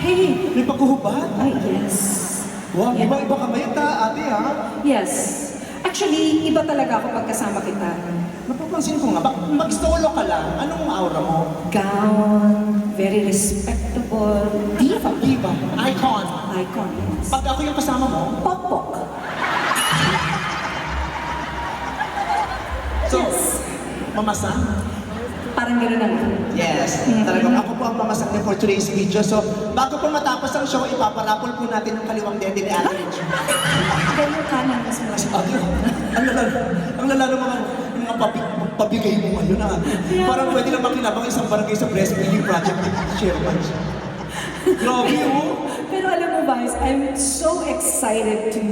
Hey! May paghuhubad. Ay, yes. Wow, Yeah. iba-iba ka ta, ate ha? Yes. Actually, iba talaga ako pagkasama kita. Napapansin ko nga, mag-solo ka lang. Anong aura mo? Gown, very respectable, diva, Diba? Icon. icon. Yes. Pag ako yung kasama mo, Pokpok. so, Yes. mamasa? Parang gano'n na lang. Yes. Mhm. Talagang ako po ang niya for today's video. So, bago po matapos ang show, ipaparapol po natin ang kaliwang dede ni Ate Rachel. Ganyan kanan mas mas. Ate, ang lala, ang lala ng mga, mga pabi, pabigay mo ngayon ha. Parang pwede na makinabang isang barangay sa breastfeeding project ni Chairman. Grabe oh. Pero alam mo guys, I'm so excited to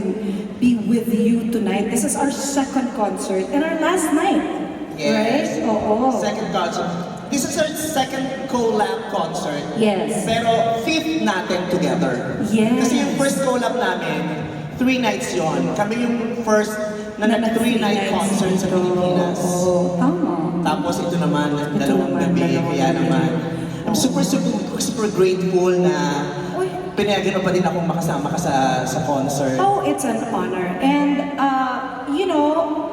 be with you tonight. This is our second concert and our last night. Yes. Right? Oo. Second concert. This is our second collab concert. Yes. Pero fifth natin together. Yes. Kasi yung first collab namin, three nights yon. Kami yung first na, nag three night concert sa Pilipinas. Oo, tama. Tapos ito naman, Ito dalawang naman, gabi. dalawang Kaya gabi. naman, I'm super, super, super grateful na pinayagan mo pa din akong makasama ka sa, sa concert. Oh, it's an honor. And, uh, you know,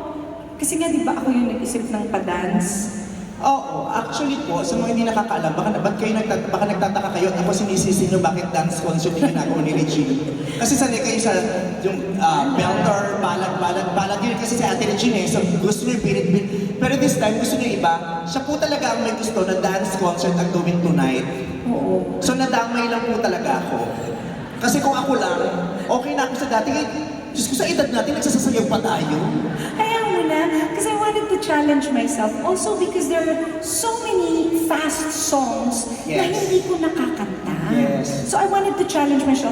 kasi nga di ba ako yung nag-isip ng pa-dance? Oo, actually po, sa mga hindi nakakaalam, baka, ba't kayo nagtat baka nagtataka kayo, ako sinisisi nyo bakit dance concert yung ginagawa ni Regine. Kasi sanay kayo sa yung uh, belter, balag, balag, balag yun kasi si Ate Regine, eh, so gusto nyo yung pirit-pirit. Pero this time, gusto nyo iba, siya po talaga ang may gusto na dance concert ang gawin tonight. Oo. So nadamay lang po talaga ako. Kasi kung ako lang, okay na ako sa dati. Diyos ko sa edad natin, nagsasasayaw pa tayo. Kaya mo na, because I wanted to challenge myself. Also because there are so many fast songs na Yes. hindi ko nakakanta. Yes. So I wanted to challenge myself.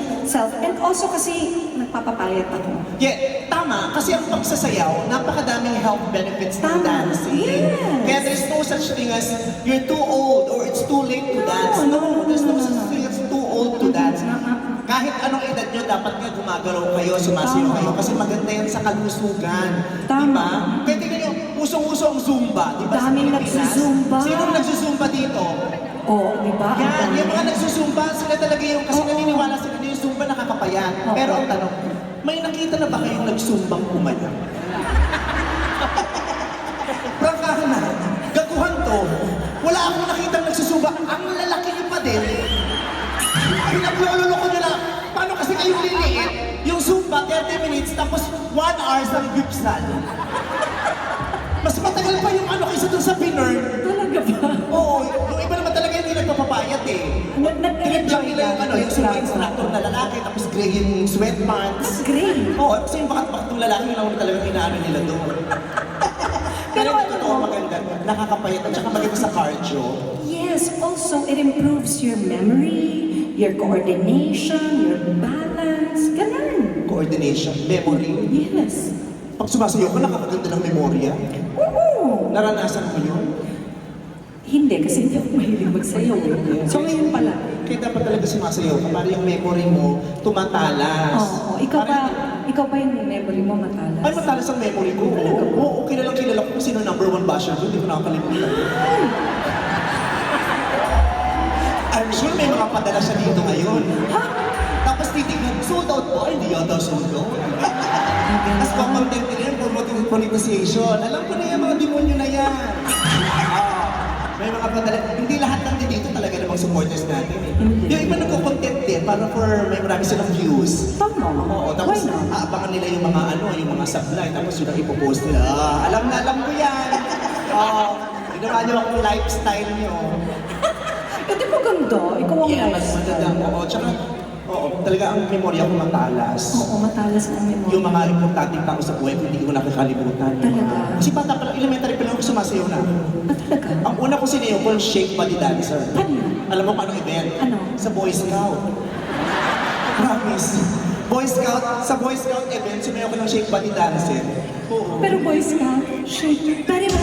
And also kasi nagpapapayat ako. Yeah, tama. Kasi ang pagsasayaw, napakadaming health benefits ng dancing. Yes. Kaya there's no such thing as you're too old or it's too late to No, dance. no, No, there's no no, such no. thing as too old to dance. Kahit anong edad nyo, dapat nga gumagalaw kayo, sumasayaw Tama. kayo. Kasi maganda yan sa kalusugan. Tama. Diba? Tingnan nyo, usong-uso ang Zumba. Diba? Daming nagsusumba. Sino nagsusumba dito? Oh, di ba? Yan, yung mga nagsusumba, sila talaga yung, kasi Oo. naniniwala sila na yung Zumba nakakapayat. Oo. Pero ang tanong, may nakita na ba kayong nagsumbang umayat? Prangkahan na, gaguhan to, wala akong nakitang nagsusumba, ang lalaki minutes, tapos 1 hour sa Gipsal. Mas matagal pa yung ano kaysa dun sa Pinern. Talaga ba? Oo, yung iba naman talaga hindi nagpapapayat eh. Nag- nag- Tinip lang nila yung ano, yung super instructor na lalaki, tapos gray yung sweatpants. Great. Oo, kasi yung bakat-bakat ng lalaki, yung nauna talagang inaano nila doon. Pero Pero yung ano- totoo maganda, nakakapayat at saka maganda sa cardio. Yes, also it improves your memory, your coordination, your balance. Ganun. Coordination, memory. Yes. Pag sumasayaw ka, nakakaganda ng memorya. Oo. Naranasan mo yun. Hindi, kasi hindi ako mahilig magsayaw. So ngayon pala. Kaya dapat talaga sumasayaw ka para yung memory mo tumatalas. Oo. ikaw ba, Para- ikaw ba yung memory mo matalas? Ay, matalas ang memory ko. Oo, oo, oo, kilalang kilala ko kung sino number one basher ko. Hindi ko nakakalimutan. I'm sure may mga padala siya dito ngayon. Ha? Tapos titignan, sold out po. Ay, hindi yata sold out. Tapos kukontent nila yan for motiv- monetization. Alam ko na yan, mga demonyo na yan. Ah, may mga padala. Hindi lahat ng dito talaga namang supporters natin. Eh. Hindi. Yung iba nagko-content din para for may marami silang views. Tama. Oo, Why tapos not? aabangan nila yung mga ano, yung mga supply, tapos yun ang ipopost nila. Ah, alam na, alam ko yan. Oo, ginawa niyo akong lifestyle niyo. Eh, di ba ganda? Ikaw ang Yes, lifestyle. maganda. Oo, tsaka, oo, talaga ang memorya ko matalas. Oo, matalas ang memory. Yung mga importanteng tao sa buhay ko, hindi ko nakakalimutan. Talaga? Kasi bata pa lang, elementary pa lang ako sumasayaw na. Ah, talaga? Ang una ko sinayaw ko, shake body dancer. Ano? Alam mo kung anong event? Ano? Sa Boy Scout. Promise. Boy Scout, sa Boy Scout event, sumayaw ko ng shake body dancer. Oo. Pero boys ka, shake, very, very,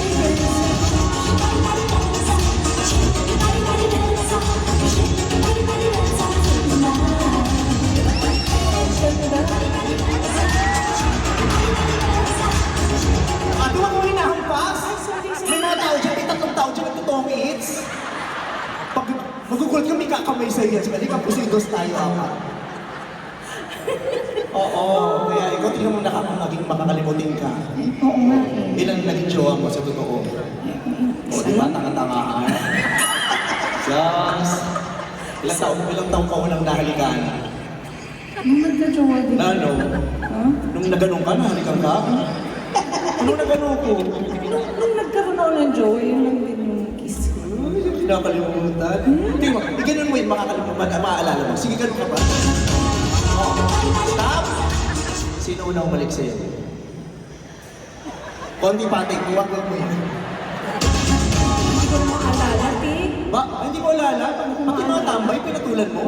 magugulat ka, may kakamay bagay sa'yo yan. Halika, pusidos tayo ako. Oo, kaya ikaw tingnan mo nakaka maging makakalimutin ka. Oo nga eh. Ilan naging jowa mo sa totoo? O, di ba? Tanga-tangahan. Diyos. Ilang taon, ilang taon ka unang nahalikan? Nung nagka-jowa din. Na ano? Ha? Nung naganon ka, nahalikan ka? Nung naganon ko? Nung, nung nagkaroon ako ng jowa, yun lang Hindi nakakalimutan. Hindi mo, eh, ganun mo yun, makakalimutan, ma- maaalala mo. Sige, ganun ka ba? Stop! Sino unang umalik sa'yo? Konti patay, huwag mo yun. Hindi ko maalala, eh. Ba, hindi mo alala? Pati mga tambay, pinatulan mo?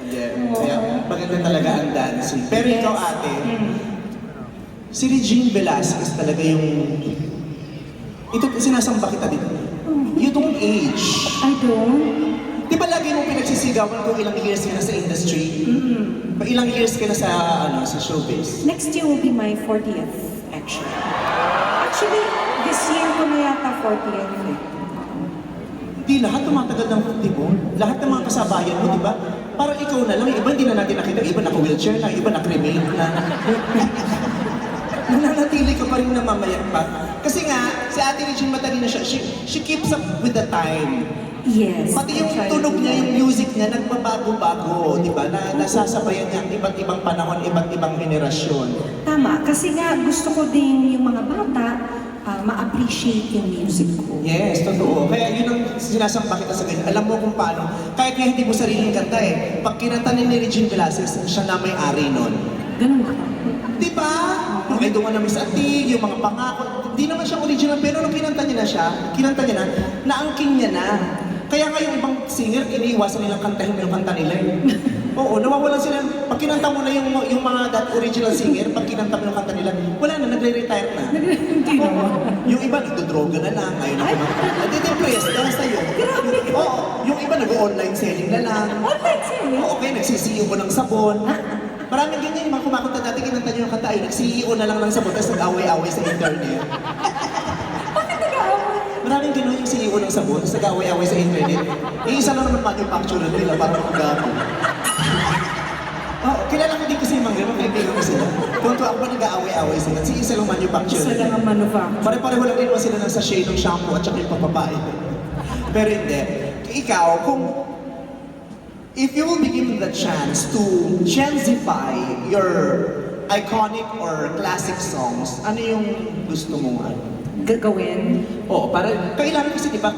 Hindi, kaya maganda talaga ang dancing. Pero ikaw ate, si Regine Velasquez talaga yung... Ito, sinasamba kita dito. You don't age. I don't. Di ba lagi mong pinagsisigawan kung ilang years ka na sa industry? Pa ilang years ka na sa, ano, sa showbiz? Next year will be my 40th, actually. Actually, this year ko na yata 40th eh. Hindi lahat tumatagal ng 50 mo. Lahat ng mga kasabayan mo, di ba? Parang ikaw na lang, iba hindi na natin nakita, iba na, yung iba na-cremate na. Nananatili ka pa rin namamayat pa. Kasi nga, si Ate Regine matalino siya, she, she keeps up with the time. Yes. Pati yung tunog niya, yung music niya, nagbabago-bago, di ba? Na, nasasabayan niya ang iba't ibang panahon, iba't ibang henerasyon. Tama, kasi nga gusto ko din yung mga bata ah, ma-appreciate yung music ko. Yes, totoo. Kaya yun ang sinasamba kita sa ganyan. Alam mo kung paano. Kahit nga hindi mo sariling kanta eh. Pag kinanta ni Regine Velasquez, siya na may ari nun. Ganun ba? Di ba? I don't wanna miss a thing, yung mga pangako. Hindi naman siya original, pero nung kinanta niya na siya, kinanta niya na, naangking niya na. Kaya nga yung ibang singer, iniiwasan nilang kantahin yung kanta nila eh. Oo, nawawalan sila. Pag kinanta mo na yung, yung mga that original singer, pag kinanta mo yung kanta nila, wala na, nagre-retire na. Hindi naman. Yung iba nagdodroga na lang, ayaw na Ay. kumanta. Nadidepress dahil sa'yo. Grabe. Oo, yung iba nag-online selling na lang. Online selling? Oo, okay, nag-CEO ko ng sabon. Maraming ganyan, yung mga kumakanta dati, kinanta niyo yung kanta, ay nag-CEO na lang ng sabon, tapos nag-away-away sa internet. Bakit nag-aaway? Maraming ganun yung CEO ng sabon, tapos nag-away-away sa internet. Yung isa lang naman manufacturer nila, parang mga gato. Oo, kilala ko din kasi yung mga ganun, kaibigan ko sila. Kung ako ba nag-aaway-away sila, si isa lang manufacturer. Isa lang ang manufacturer. Pare-pareho lang din sila ng sachet ng shampoo at saka yung papapae. Pero hindi. Ikaw, kung if you will be given the chance to gensify your iconic or classic songs, ano yung gusto mong ano? Gagawin? Oo, para kailangan kasi di ba,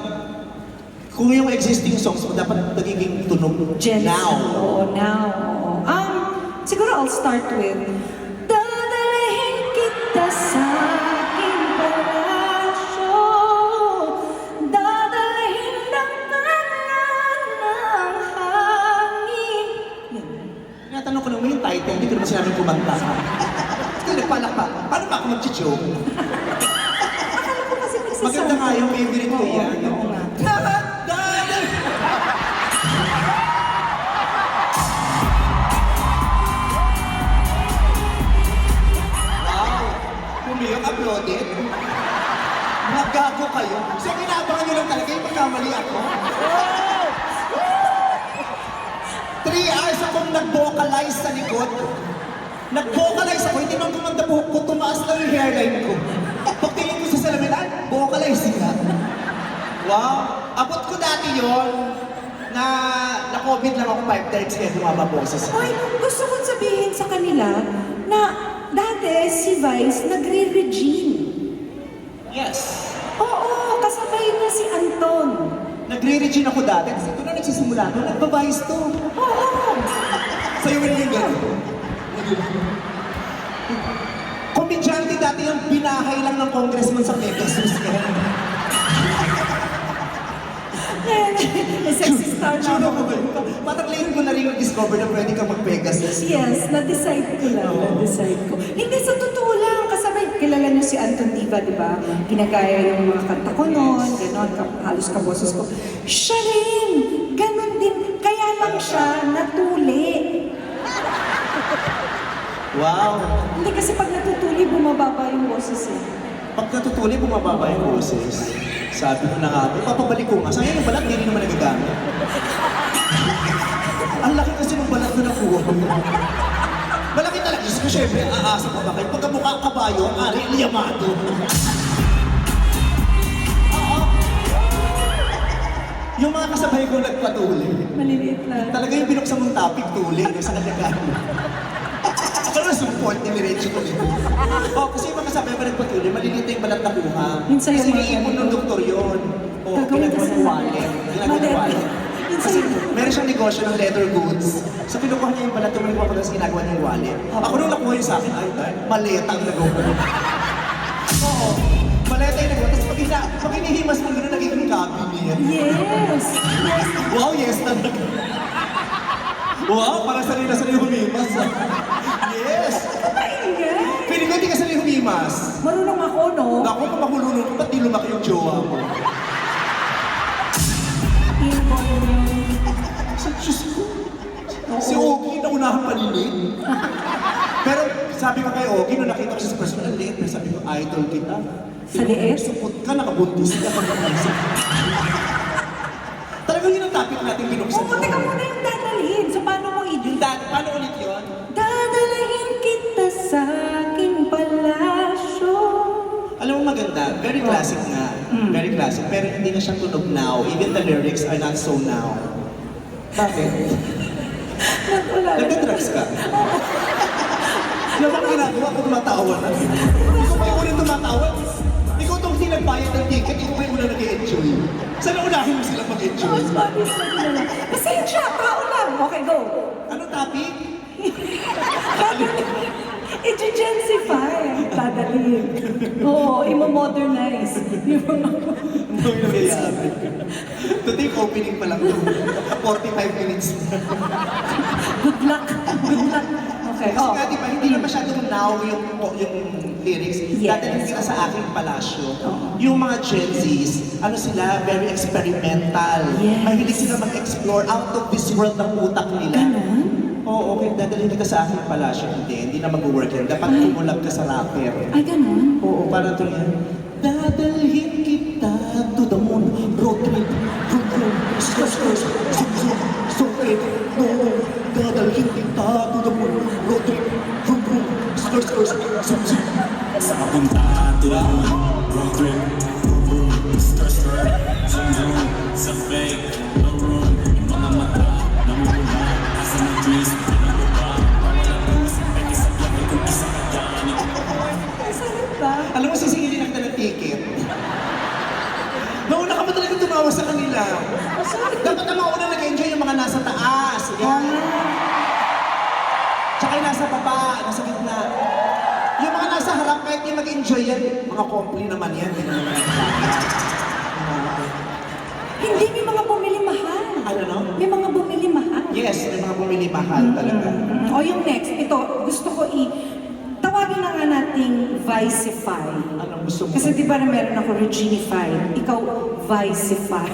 kung yung existing songs mo dapat nagiging tunog Gen now. Oo, now. Um, siguro I'll start with Dadalhin kita sa title, hindi ko naman sinabi kumanta ka. Ito nagpalak pa. Paano ba ako mag-joke? Akala ko kasi nagsasabi. Maganda nga yung favorite ko yan. oo nga. Pumiyok, uploaded. Magago kayo. So, inabangan nyo lang talaga yung pagkamali ako. Three hours akong nag-vocalize sa likod. Nag-vocalize ako, hindi man kumanda buhok ko, tumaas lang yung hairline ko. Pagtingin ko sa salamin, ay, vocalize nga. Wow! Abot ko dati yon na na-COVID lang ako five times kaya tumaba boses. Hoy, gusto kong sabihin sa kanila na dati si Vice nagre-regine. Yes! Oo, kasabay na si Anton. Nagre-regine ako dati kasi ito na nagsisimula to, nagbabayis to. Sa'yo rin yung gano'n. Komedyante dati yung binahay lang ng congressman sa Pegasus. Eh, sexy star na ako. Parang late ko na rin discover na pwede kang mag-Pegasus. Yes, na-decide ko lang, na-decide ko. Hindi, sa totoo lang, kasabay, kilala niyo si Anton Diva, di ba? Ginagaya yung mga kanta ko noon, gano'n, halos kaboses ko. Siya rin, gano'n din, kaya lang siya natuli. Wow! Hindi kasi pag natutuli, bumababa yung boses eh. Pag natutuli, bumababa yung boses. Sabi ko na nga, ipapabalik ko nga. Sayang yung balat, hindi rin naman nagagamit. Ang laki kasi ng balat na nakuha ko. Diyos ko, syempre, aasa pa ba kayo? Pagka mukha kabayo, ari, liyamado. Oo. Yung mga kasabay ko nagpatuloy. Maliliit lang. Talaga yung binuksan mong topic, tuli, no, sa kanya galing. Ako na support ni Mirecho ko dito. Oh, kasi yung mga kasabay ko nagpatuloy, maliliit na yung balat na kuha. Minsan Kasi yung mga iniipon ng doktor yun. O, Gagawin kasi ng sa- wallet. Kasi yung- meron siyang negosyo ng leather goods. So kinukuha niya yung balat, tumulong ako sa ginagawa niya yung wallet. Ako nung nakuha yun sa akin, ay, maleta ang nagawa. Oo. Maleta yung nagawa. Tapos pag, ina, pag inihimas mo gano'n, nagiging cabinet. Yes! Yes! Wow, yes talaga. Wow, para sa na sanay humimas. Yes! Pwede ko hindi ka sanay humimas. Marunong ako, no? Naku, kung mahulunod ko, ba't di lumaki yung jowa mo? Diyos ko. Si Ogie na unahang paninig. Pero sabi ko kay Ogie, nung nakita ko siya sa personal, liit na sabi ko, idol kita. Sa liit? Supot ka, nakabuntis ka. Talagang yun ang topic natin binuksan Oo, teka muna yung dadalhin. So, paano mo i- Dad, paano ulit yun? Dadalhin kita sa aking palasyo. Alam mo maganda, very classic nga. Mm. Very classic. Pero hindi na siya tunog now. Even the lyrics are not so now. Bakit? Wala na. Nagka-drugs ka? Alam mo ginagawa ko tumatawa na. Ikaw pa yung unang tumatawa. Ikaw itong hindi nagbayad ng ticket, ikaw pa yung unang nag-enjoy. Sana unahin mo silang mag-enjoy. Oh, sorry, sorry na lang. Pasensya, tao lang. Okay, go. Ano topic? I-gensify. Dadalhin. Oo, imo-modernize. Yung mga... Yung nangyayari? Today, opening pa lang. 45 minutes. Good luck. Good luck. Okay, Kasi oh. nga, di ba, hindi na masyadong now yung, yung lyrics. Yes. Dati sila sa aking palasyo. Yung mga Gen Zs, ano sila, very experimental. Yes. Mahilig sila mag-explore out of this world ng utak nila. Ganon? Oo, okay, dadalhin kita sa aking palasyo. Hindi, hindi na mag-work yan. Dapat tumulag ka sa rapper. Ay, ganon? Oo, parang yan. Dadalhin kita moon, road trip, vroom, vroom, skirt, skirt, zoom, zoom, sa fake, no room, yung mga mata, namumula, nasa ng trees, pinababa, wala boost, peke sa biyahe kung isa ka ba? Alam mo, sisingilin ang ng ticket. Nauna ka pa talaga tumawa sa kanila. Dapat ang mga unang nag-enjoy yung mga nasa taas. Yan. Nasa baba, nasa gitna. Yung mga nasa harap, kahit yung mag-enjoy yan, mga compli naman yan. Hindi may mga bumili mahal. Ano no? May mga bumili mahal. Yes, may mga bumili mahal talaga. Mm, O yung next, ito, gusto ko i... Tawagin na nga nating Vicify. Anong gusto mo? Kasi di ba na meron ako Reginify, ikaw Vicify.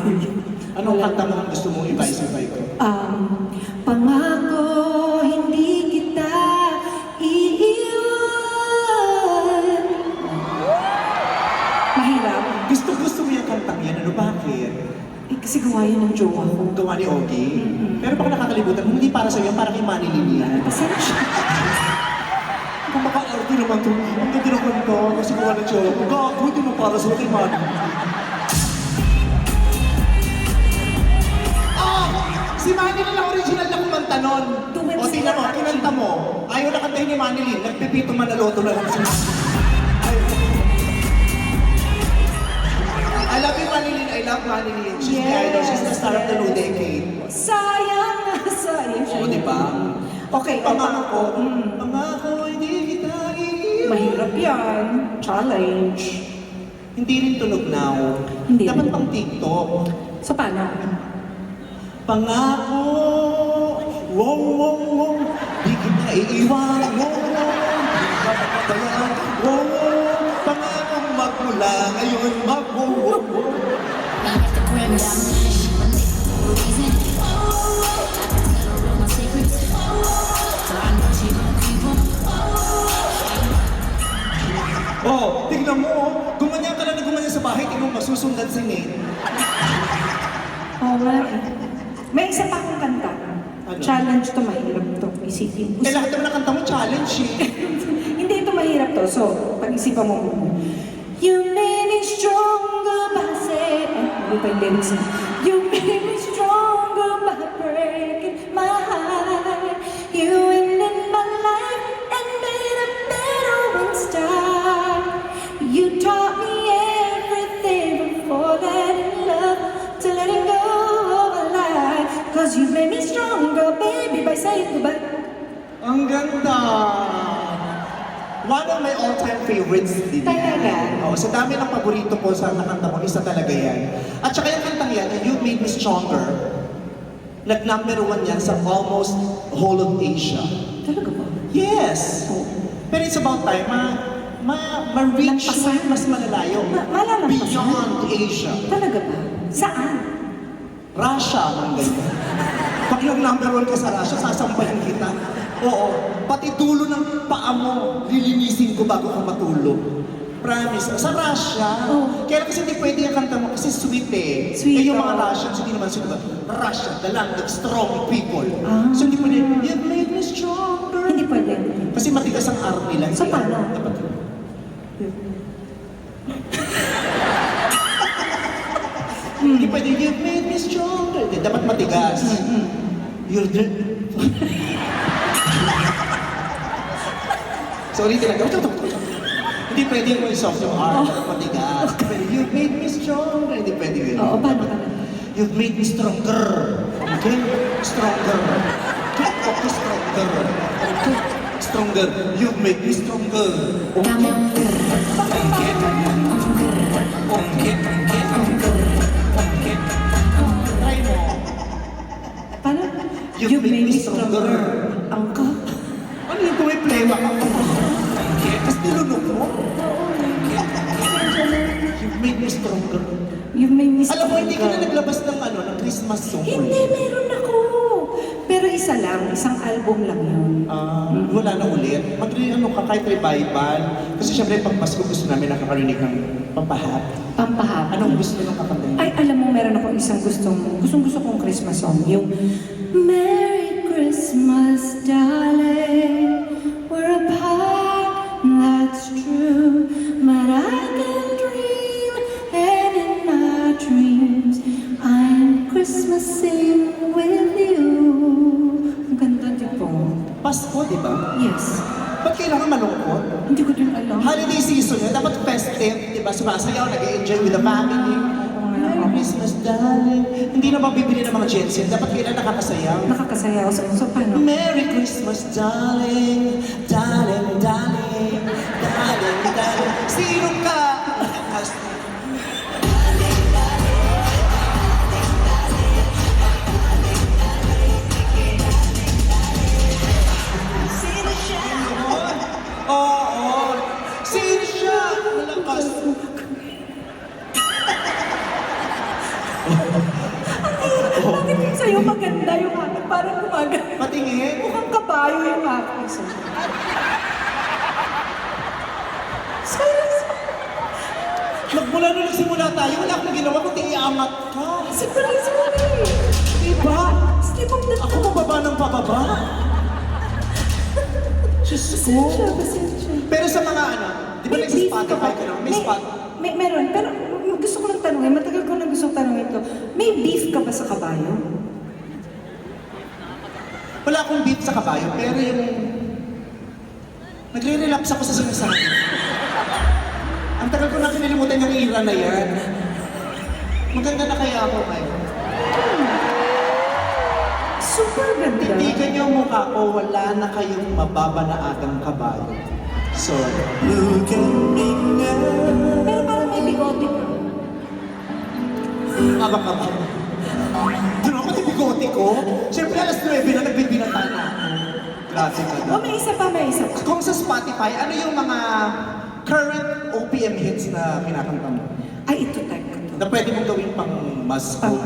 Anong kanta mo ang gusto mong i-visify ko? Um, pangako, Gawa yun ng jowa ko. Gawa ni Ogie. Pero baka nakakalimutan, hindi para sa'yo, para kay Manny Lilian. Pasensya. Kung maka-arte naman to, ang ganda ng kanta, kasi gawa ng jowa ko. Gago, hindi mo para sa kay Manny. Ah! Si Manny Lin ang original na kumanta nun. Tuwid O tingnan mo, sila. kinanta mo. Ayaw na kantahin ni Manny Lin, nagpipito manaloto na lang si Manny. Love Manny. She's the Yes. idol. She's the star of the new decade. Sayang na sayang. Oo, di ba? Okay, Pangako, Mm. pangako, hindi kita iiwan. Mahirap yan. Challenge. Hindi rin tunog now. Hindi Dapat pang TikTok. So, paano? Pangako, wow, wow, wow, di kita iiwan, Oh, tignan mo, oh. gumanyan ka na gumanyan sa bahay. mo, masusundan si Nate. Oo nga eh. May isa pa akong kanta. Ano? Challenge to, mahirap to. Isipin. Eh, lahat naman ng kanta mo, challenge eh. Hindi ito mahirap to. So, pag-isipan mo Ay, pa yung lyrics na. You made me stronger by breaking my heart. You ended my life and made a better one start. You taught me everything before that in love to letting go of a lie. Cause you made me stronger, baby, by saying goodbye. Ang ganda! One of my all-time favorites din. Talaga? Oo, sa dami ng paborito ko sa nakanta mo, isa talaga yan. At saka yung kantang yan, You Made Me Stronger, nag-number one yan sa almost whole of Asia. Talaga ba? Yes! Pero it's about time, ma, ma, ma-reach yung mas malalayo. Ma- malalampasan. Beyond Asia. Talaga ba? Saan? Russia, mga ganyan. Pag nag-number one ka sa Russia, sasambahin kita. Oo, pati dulo ng paa mo, lilinisin ko bago ka matulog. Promise. Sa Russia, Oh. kaya kasi hindi pwede yung kanta mo kasi sweet eh. Sweet, eh yung mga oh. Russians, hindi naman sweet. Russia, the land of strong people. Ah. So hindi pwede, you made me stronger. Hindi pwede. Kasi matigas ang arm nila. So, paano? Dapat. Hindi pwede, you made me stronger. Dapat matigas. You're the... Sorry, tinagaw. Hindi pwede yung soft yung arm, dapat matigas. Pero you made me stronger. Hindi pwede yun. Oo, paano ka? You've made me stronger. Okay? Stronger. Okay? Okay, stronger. Okay? Stronger. You've made me stronger. Okay? Okay? Okay? Okay? Try mo. Paano? You made me stronger. Ang ka? Ano yung kung may playback ako? Nilunok mo? You've made me stronger. You made me Alam mo, hindi ka na stronger. naglabas ng ano, ng Christmas song. Hindi, meron ako. Pero isa lang, isang album lang yun. Ah, wala na ulit. Mag ano ka kahit revival. Kasi syempre pag Pasko gusto namin nakakarinig ng pampahappy. Pampahapon. Anong gusto nyo kakanta? Ay, alam mo, meron ako isang gustong, gustong gusto kong Christmas song. Yung Merry Christmas, darling. Ba? Sumasayaw, nag-enjoy with the family. Merry Christmas, darling. Hindi na mabibili ng mga Gen Z. Dapat kailan nakakasayaw. Nakakasayaw. So, so paano? Merry Christmas, darling. Darling, darling. Darling, darling. Sino ka? Sino Malakas. Bakit yung sa'yo maganda yung akin? Parang umaga. Patingin. Mukhang kabayo yung akin. Serious? Magmula nung nagsimula tayo, wala akong ginawa kundi iangat ka. Sorry, sorry. Diba? Slip of the Ako pababa ng pababa. Diyos ko. Pasensya, pasensya. Pero sa mga ano, di ba beef nag-Spotify ka naman? May spot. May, meron, pero gusto ko lang tanungin, matagal ko lang gusto tanungin ito. May beef ka ba sa kabayo? Wala akong beat sa kabayo, pero yung... Nagre-relapse ako sa sinasabi. Ang tagal ko na kinilimutan yung era na yan. Maganda na kaya ako ngayon. Super ganda. Titigan niyo mukha ko, wala na kayong mababanaadang kabayo. So, look at me now. Pero parang may bigote ka. Aba ka ba? Doon ako yung bigote ko. Siyempre alas 9 na nagbibinata na ako. Grabe ka O na. may isa pa, may isa pa. Kung sa Spotify, ano yung mga current OPM hits na kinakanta mo? Ay, ito ko to. Na pwede mong gawin pang mas Pang-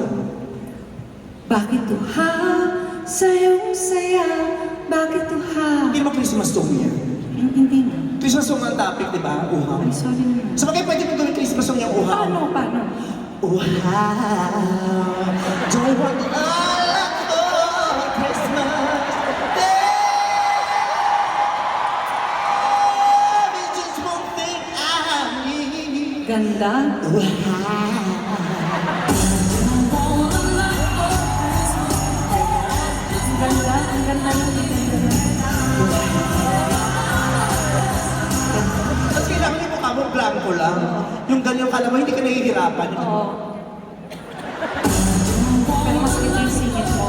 Bakit tuha sayong saya? Bakit tuha? Hindi naman Christmas song yan. Hindi na. Christmas song ang topic, di ba? Uhaw. Ay, sorry naman. So, bagay pwede mo gawin Christmas song yung uhaw. Paano, paano? Uhaw. All for Christmas? Baby, just one thing I need. Ganda. Ang blanco lang. Yung ganyan kala mo, hindi ka nahihirapan. Oo. Pero masakit yung singit mo.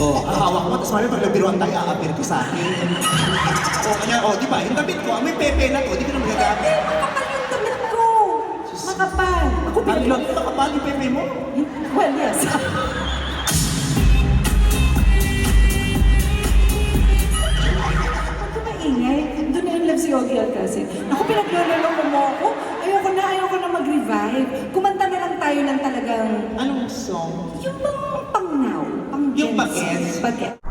Oh, ang hawak mo, tapos mali pag nagbiruan tayo, aapir ka sa akin. O, kanya, o, di ba, yung damit ko, may pepe na to, di ko na magagamit. Makapal yung damit ko. Makapal. Ako Ang pinag- lang, nakapal yung pepe mo. Well, yes. Ka maingay. Love si Yogi Alcacid. Ako, pinagloloko mo ako. Ayoko na, ayoko na mag-revive. Kumanta na lang tayo ng talagang Anong song? yung mga pang now. Pang Yung bagets? Bagets.